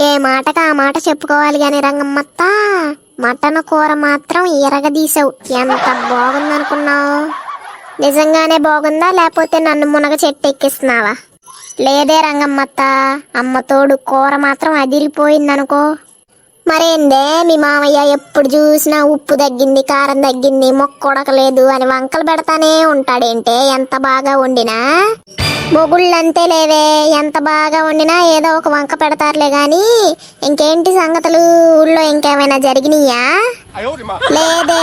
ఏ మాటకు ఆ మాట చెప్పుకోవాలి గాని రంగమ్మత్త మటన్ కూర మాత్రం ఎరగదీసావు. ఎంత బాగుందనుకున్నావు? నిజంగానే బాగుందా? లేకపోతే నన్ను మునగ చెట్టు ఎక్కిస్తున్నావా? లేదే రంగమ్మత్త అమ్మ తోడు కూర మాత్రం అదిరిపోయిందనుకో. మరేందే మీ మామయ్య ఎప్పుడు చూసినా ఉప్పు తగ్గింది కారం తగ్గింది మొక్క ఉడకలేదు అని వంకలు పెడతానే ఉంటాడేంటే ఎంత బాగా వండినా? మొగుళ్ళంతే లేవే ఎంత బాగా వండినా ఏదో ఒక వంక పెడతారులే గాని ఇంకేంటి సంగతులు? ఊళ్ళో ఇంకేమైనా జరిగినాయా? లేదే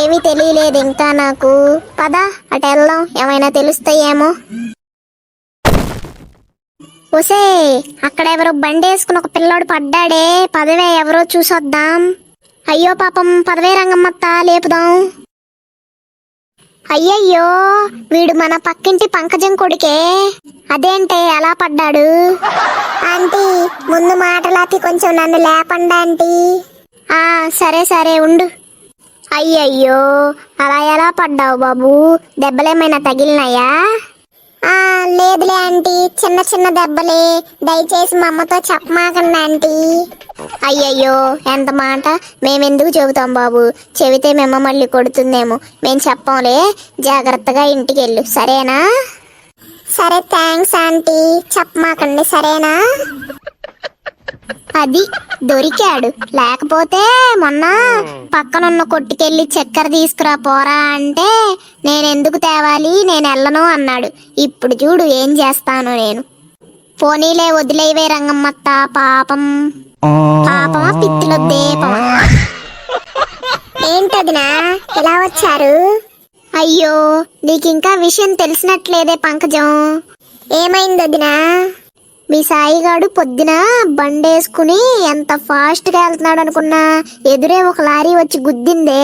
ఏమీ తెలియలేదు ఇంకా నాకు. పద అటు వెళ్దాం. ఏమైనా తెలుస్తాయేమో. ఒసే అక్కడ ఎవరో బండి వేసుకుని ఒక పిల్లోడు పడ్డాడే. పదవే ఎవరో చూసొద్దాం. అయ్యో పాపం పదవే రంగమ్మత్త లేపుదాం. అయ్యయ్యో వీడు మన పక్కింటి పంకజం కొడుకే. అదేంటే ఎలా పడ్డాడు? ఆంటీ ముందు మాటలాపి కొంచెం నన్ను లేపండి ఆంటీ. ఆ సరే సరే ఉండు. అయ్యయ్యో అలా ఎలా పడ్డావు బాబు? దెబ్బలేమైనా తగిలినాయా? లేదులే ఆంటీ. చిన్న చిన్న దెబ్బలే. దయచేసి మా అమ్మతో చెప్పమాకండి ఆంటీ. అయ్యయ్యో ఎంత మాట. మేమెందుకు చెబుతాం బాబు? చెబితే మేము మళ్ళీ కొడుతుందేమో. మేము చెప్పంలే. జాగ్రత్తగా ఇంటికి వెళ్ళు సరేనా? సరే థ్యాంక్స్ ఆంటీ. చెప్పమాకండి సరేనా? అది దొరికాడు. లేకపోతే మొన్న పక్కనున్న కొట్టుకెళ్ళి చక్కెర తీసుకురా పోరా అంటే నేనెందుకు తేవాలి నేను వెళ్ళను అన్నాడు. ఇప్పుడు చూడు ఏం చేస్తాను నేను. పోనీలే వదిలేవే రంగమ్మత్త పాపం. పాపమా పిత్తిలో దీపమా? ఏంటదినా? ఇలా వచ్చారు? అయ్యో నీకింకా విషయం తెలిసినట్లేదే పంకజం. ఏమైంది వదినా మీ సాయిగాడు పొద్దున బండేసుకుని ఎంత ఫాస్ట్గా వెళ్తున్నాడు అనుకున్నా ఎదురే ఒక లారీ వచ్చి గుద్దిందే.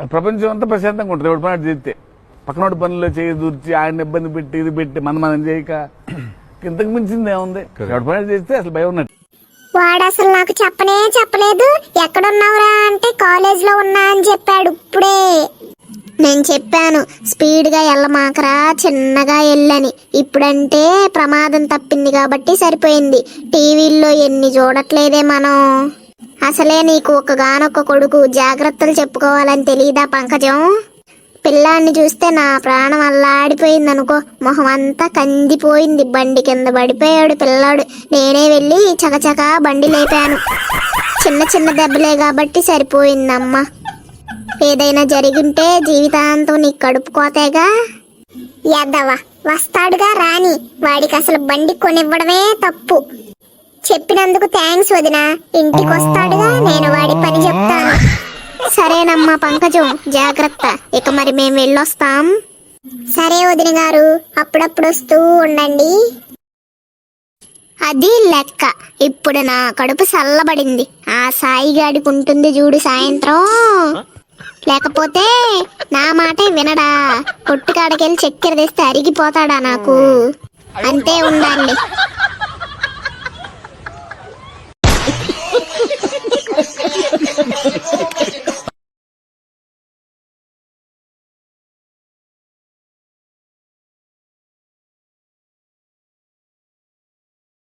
ప్రపంచం అంతా ప్రశాంతంగా ఉంటుంది. ఎవరి పని చేస్తే. పక్కనోడి పనుల్లో చేయి దూర్చి ఆయన ఇబ్బంది పెట్టి ఇది పెట్టి మన మనం చేయక. ఇంతకు మించింది ఏముంది? ఎవరి పని చేస్తే అసలు భయం ఉన్నట్టు. వాడు అసలు నాకు చెప్పనే చెప్పలేదు. ఎక్కడున్నావురా అంటే కాలేజ్లో ఉన్నా అని చెప్పాడు ఇప్పుడే. నేను చెప్పాను స్పీడ్గా వెళ్ళమాకరా చిన్నగా వెళ్ళని ఇప్పుడంటే ప్రమాదం తప్పింది కాబట్టి సరిపోయింది. టీవీల్లో ఎన్ని చూడట్లేదే మనం. అసలే నీకు ఒకగానొక్క కొడుకు జాగ్రత్తలు చెప్పుకోవాలని తెలియదా పంకజం? పిల్లాన్ని చూస్తే నా ప్రాణం అల్లాడిపోయింది అనుకో మొహం అంతా కందిపోయింది. బండి కింద పడిపోయాడు పిల్లాడు. నేనే వెళ్ళి చకచకా బండి లేపాను. చిన్న చిన్న దెబ్బలే కాబట్టి సరిపోయిందమ్మా. ఏదైనా జరిగింటే జీవితాంతం నీ కడుపు కోతేగా? యాదవ్వ వస్తాడుగా రాని వాడికి అసలు బండి కొనివ్వడమే తప్పు. చెప్పినందుకు థ్యాంక్స్ వదిన. ఇంటికి వస్తాడుగా నేను వాడి పని చెప్తాను. సరేనమ్మా పంకజం జాగ్రత్త. ఇక మరి మేము వెళ్ళొస్తాం. సరే వదిన గారు అప్పుడప్పుడు వస్తూ ఉండండి. అది లెక్క. ఇప్పుడు నా కడుపు చల్లబడింది ఆ సాయిగాడికి ఉంటుంది చూడు సాయంత్రం. లేకపోతే నా మాటే వినడా? కొట్టుకాడకెళ్ళి చక్కెర తెస్తే అరిగిపోతాడా నాకు? అంతే ఉండండి.